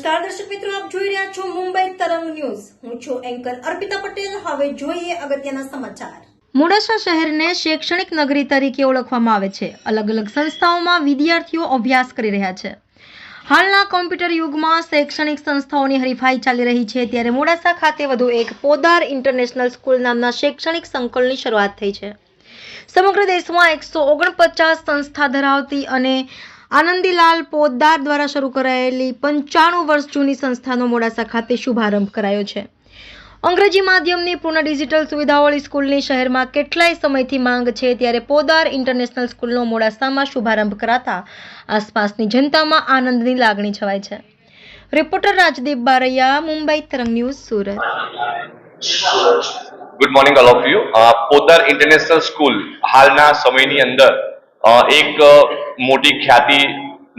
નમસ્કાર, દર્શક મિત્રો, આપ જોઈ રહ્યા છો મુંબઈ તરંગ ન્યૂઝ. હું છું એન્કર અર્પિતા પટેલ. હવે જોઈએ અગત્યના સમાચાર. મોડાસા શહેરને શૈક્ષણિક નગરી તરીકે ઓળખવામાં આવે છે. અલગ અલગ સંસ્થાઓમાં વિદ્યાર્થીઓ અભ્યાસ કરી રહ્યા છે. હાલના કોમ્પ્યુટર યુગમાં શૈક્ષણિક સંસ્થાઓની હરીફાઈ ચાલી રહી છે. ત્યારે મોડાસા ખાતે વધુ એક પોદાર ઇન્ટરનેશનલ સ્કૂલ નામના શૈક્ષણિક સંકુલની શરૂઆત થઈ છે. સમગ્ર દેશમાં એકસો ઓગણપચાસ સંસ્થા ધરાવતી અને આનંદીલાલ પોદ્દાર દ્વારા શરૂ કરાયેલી પંચાણું વર્ષ જૂની સંસ્થાનો મોડાસા ખાતે શુભારંભ કરાયો છે. અંગ્રેજી માધ્યમની પૂર્ણ ડિજિટલ સુવિધાવાળી સ્કૂલની શહેરમાં કેટલાય સમયથી માંગ છે ત્યારે પોદાર ઇન્ટરનેશનલ સ્કૂલનો મોડાસામાં શુભારંભ કરાતા આસપાસની જનતામાં આનંદની લાગણી છવાય છે. Reporter Rajdeep Baraiya, Mumbai Tarang news, Surat. Good morning all of you Podar international school હાલના સમયની અંદર એક મોટી ખ્યાતિ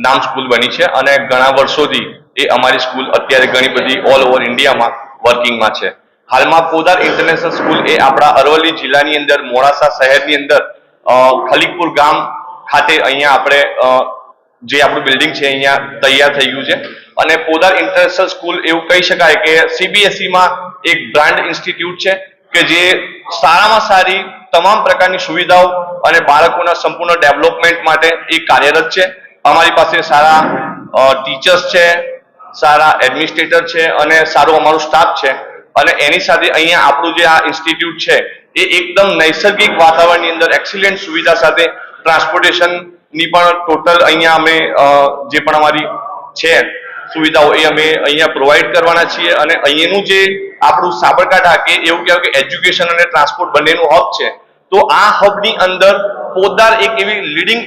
નામ સ્કૂલ બની છે અને ઘણા વર્ષોથી એ અમારી સ્કૂલ અત્યારે ઘણી બધી ઓલ ઓવર ઇન્ડિયામાં વર્કિંગમાં છે. હાલમાં પોદાર ઇન્ટરનેશનલ સ્કૂલ એ આપણા અરવલ્લી જિલ્લાની અંદર, મોડાસા શહેરની અંદર ખલીકપુર ગામ ખાતે અહીંયા આપણે જે આપણું બિલ્ડિંગ છે અહીંયા તૈયાર થઈ ગયું છે. અને પોદાર ઇન્ટરનેશનલ સ્કૂલ એવું કહી શકાય કે સીબીએસઈમાં એક બ્રાન્ડ ઇન્સ્ટિટ્યૂટ છે કે જે સારામાં સારી તમામ પ્રકારની સુવિધાઓ અને બાળકોના સંપૂર્ણ ડેવલપમેન્ટ માટે એ કાર્યરત છે. અમારી પાસે સારા ટીચર્સ છે, સારા એડમિનિસ્ટ્રેટર છે અને સારો અમારો સ્ટાફ છે. અને એની સાથે અહીંયા આપણું જે આ ઇન્સ્ટિટ્યૂટ છે, એ એકદમ નૈસર્ગિક વાતાવરણની અંદર એક્સિલન્ટ સુવિધા સાથે ટ્રાન્સપોર્ટેશનની પણ ટોટલ અહીંયા અમે જે પણ અમારી છે, સુવિધાઓ એ અમે અહીંયા પ્રોવાઈડ કરવાના છીએ. અને અહીંયાનું જે આપણું સાબરકાંઠા કે એવું કહેવાય કે એજ્યુકેશન અને ટ્રાન્સપોર્ટ બંનેનું હબ છે તો આ હબની અંદર પોદાર એક એવી લીડિંગ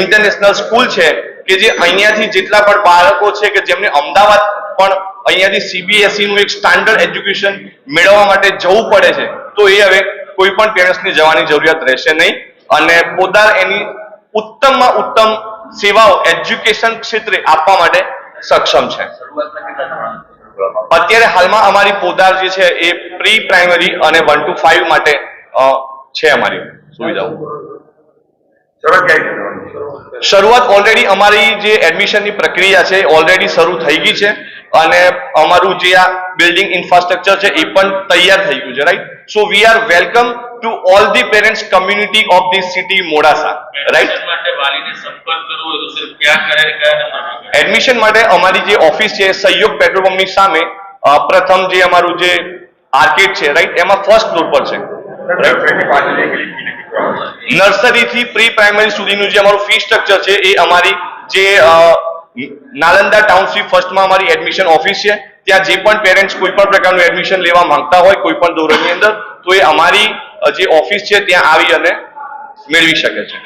ઇન્ટરનેશનલ સ્કૂલ છે કે જે અહીંયાથી જેટલા પણ બાળકો છે કે જેમને અમદાવાદ પણ અહીંયાથી સીબીએસઈ નું એક સ્ટાન્ડર્ડ એજ્યુકેશન મેળવવા માટે જવું પડે છે, તો એ હવે કોઈ પણ પેરેન્ટ્સની જવાની જરૂરિયાત રહેશે નહીં. અને પોદાર એની ઉત્તમમાં ઉત્તમ સેવાઓ એજ્યુકેશન ક્ષેત્રે આપવા માટે સક્ષમ છે. અત્યારે હાલમાં અમારી પોદાર જે છે એ પ્રી પ્રાઇમરી અને વન ટુ ફાઈવ માટે છે અમારી સુવિધાઓ શરૂઆત શરૂઆત ઓલરેડી અમારી જે એડમિશનની પ્રક્રિયા છે ઓલરેડી શરૂ થઈ ગઈ છે અને અમારું જે આ બિલ્ડિંગ ઇન્ફ્રાસ્ટ્રક્ચર છે એ પણ તૈયાર થઈ ગયું છે right so we are welcome to all the parents community of the city Modasa right admission માટે અમારી જે ઓફિસ છે સહયોગ પેટ્રોલ પંપની સામે પ્રથમ જે અમારું જે આર્કેડ છે રાઈટ એમાં ફર્સ્ટ ફ્લોર પર છે. નર્સરીની પાછળ એક લીટી નક્કી કરવાની. નર્સરી થી પ્રી પ્રાઇમરી સુધીનું જે અમારું ફી સ્ટ્રક્ચર છે, એ અમારી જે નાલંદા ટાઉનશીપ ફર્સ્ટમાં અમારી એડમિશન ઓફિસ છે ત્યાં જે પણ પેરેન્ટ્સ કોઈ પણ પ્રકારનું એડમિશન લેવા માંગતા હોય, કોઈ પણ ધોરણની અંદર, તો એ અમારી જે ઓફિસ છે, ત્યાં આવી અને મેળવી શકે છે